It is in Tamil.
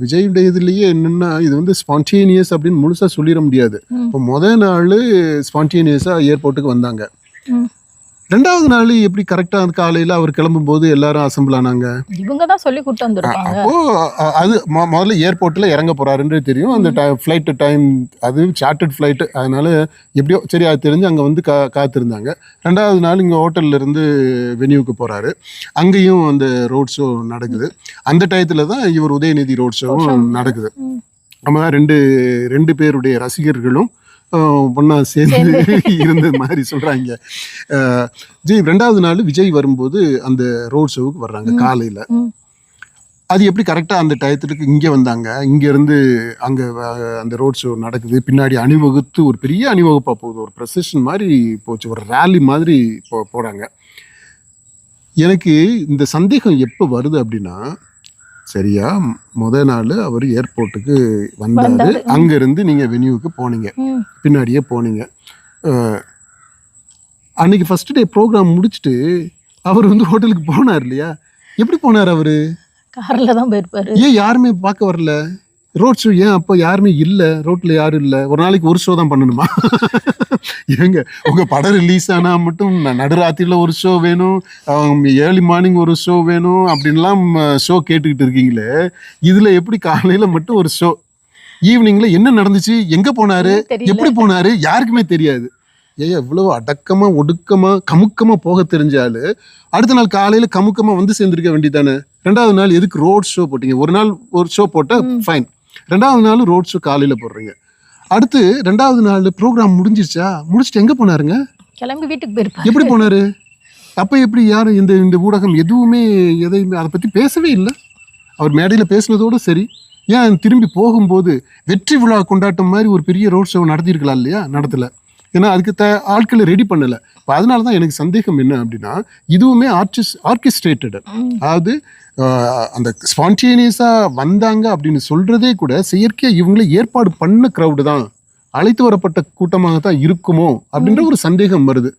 விஜயுடைய இதுலயே என்னன்னா இது வந்து ஸ்பான்டேனியஸ் அப்படின்னு முழுசா சொல்லிட முடியாது. இப்போ முத நாள் ஸ்பான்டேனியஸா ஏர்போர்ட்டுக்கு வந்தாங்க. ரெண்டாவது நாள் எப்படி கரெக்டா அந்த காலையில அவர் கிளம்பும் போது எல்லாரும் அசம்பிள் ஆனாங்க? இவங்க தான் சொல்லி கூட்டு வந்திருப்பாங்க. அப்போ அது முதல்ல ஏர்போர்ட்ல இறங்க போறாருன்றது தெரியும். அந்த ஃப்ளைட் டைம் அது சார்ட்டட் ஃப்ளைட் அதனால எப்படியோ சரி அது தெரிஞ்சு அங்க வந்து கா காத்திருந்தாங்க. ரெண்டாவது நாள் இங்க ஹோட்டல்ல இருந்து வெனியூக்கு போறாரு. அங்கேயும் அந்த ரோட் ஷோ நடக்குது. அந்த டயத்துல தான் இவர் உதயநிதி ரோட் ஷோவும் நடக்குது. நம்ம ரெண்டு ரெண்டு பேருடைய ரசிகர்களும் ஒண்ணா சேர்ந்து இருந்த மாதிரி சொல்றாங்க. விஜய் ரெண்டாவது நாள் விஜய் வரும்போது அந்த ரோட் ஷோவுக்கு வர்றாங்க காலையில. அது எப்படி கரெக்டாக அந்த டயத்துக்கு இங்கே வந்தாங்க? இங்கேருந்து அங்கே அந்த ரோட் ஷோ நடக்குது. பின்னாடி அணிவகுத்து ஒரு பெரிய அணிவகுப்பாக போகுது. ஒரு ப்ரெசஷன் மாதிரி போச்சு. ஒரு ரேலி மாதிரி போ போகிறாங்க எனக்கு இந்த சந்தேகம் எப்போ வருது அப்படின்னா சரியா? முத நாள் அவர் ஏர்போர்ட்டுக்கு வந்தாரு. அங்கேருந்து நீங்கள் வெனியூக்கு போனீங்க. பின்னாடியே போனீங்க. அன்னைக்கு ஃபர்ஸ்ட் டே ப்ரோக்ராம் முடிச்சுட்டு அவர் வந்து ஹோட்டலுக்கு போனார் இல்லையா? எப்படி போனார் அவரு? கார்ல தான் போயிருப்பாரு. ஏன் யாருமே பார்க்க வரல? ரோட் ஷோ ஏன் அப்போ யாருமே இல்லை? ரோட்ல யாரும் இல்லை. ஒரு நாளைக்கு ஒரு ஷோ தான் பண்ணணுமா? ஏங்க உங்க படம் ரிலீஸ் ஆனா மட்டும் ந- நடுராத்திரில ஒரு ஷோ வேணும் ஏர்லி மார்னிங் ஒரு ஷோ வேணும் அப்படின்லாம் ஷோ கேட்டுக்கிட்டு இருக்கீங்களே இதுல எப்படி காலையில மட்டும் ஒரு ஷோ ஈவினிங்ல என்ன நடந்துச்சு எங்க போனாரு எப்படி போனாரு யாருக்குமே தெரியாது. ஏன் இவ்வளவு அடக்கமா ஒடுக்கமா கமுக்கமா போக தெரிஞ்சாலு அடுத்த நாள் காலையில கமுக்கமா வந்து சேர்ந்திருக்க வேண்டியதானே ரெண்டாவது நாள் எதுக்கு ரோட் ஷோ போட்டீங்க? ஒரு நாள் ஒரு ஷோ போட்டா ஃபைன் ரெண்டாவது நாள் ரோட் ஷோ காலையில போடுறீங்க. அடுத்து ரெண்டாவது நாள் ப்ரோக்ராம் முடிஞ்சிருச்சா? முடிச்சுட்டு எங்க போனாருங்க? கிளம்பி வீட்டுக்கு போயிருப்பாரு. எப்படி போனாரு? அப்ப எப்படி யாரும் இந்த இந்த ஊடகம் எதுவுமே எதையுமே அதை பத்தி பேசவே இல்லை. அவர் மேடையில பேசுனதோட சரி. ஏன் திரும்பி போகும்போது வெற்றி விழா கொண்டாட்டம் மாதிரி ஒரு பெரிய ரோட் ஷோ நடத்தியிருக்கலாம் இல்லையா? நடத்தல. ஏன்னா அதுக்கு த ஆட்களை ரெடி பண்ணல. இப்போ அதனால தான் எனக்கு சந்தேகம் என்ன அப்படின்னா இதுவுமே ஆர்டிஸ்ட் ஆர்கெஸ்ட்ரேட்டட். அதாவது அந்த ஸ்பான்டேனியஸாக வந்தாங்க அப்படின்னு சொல்றதே கூட செயற்கையாக இவங்களே ஏற்பாடு பண்ண க்ரௌடு தான். அழைத்து வரப்பட்ட கூட்டமாக தான் இருக்குமோ அப்படின்ற ஒரு சந்தேகம் வருது.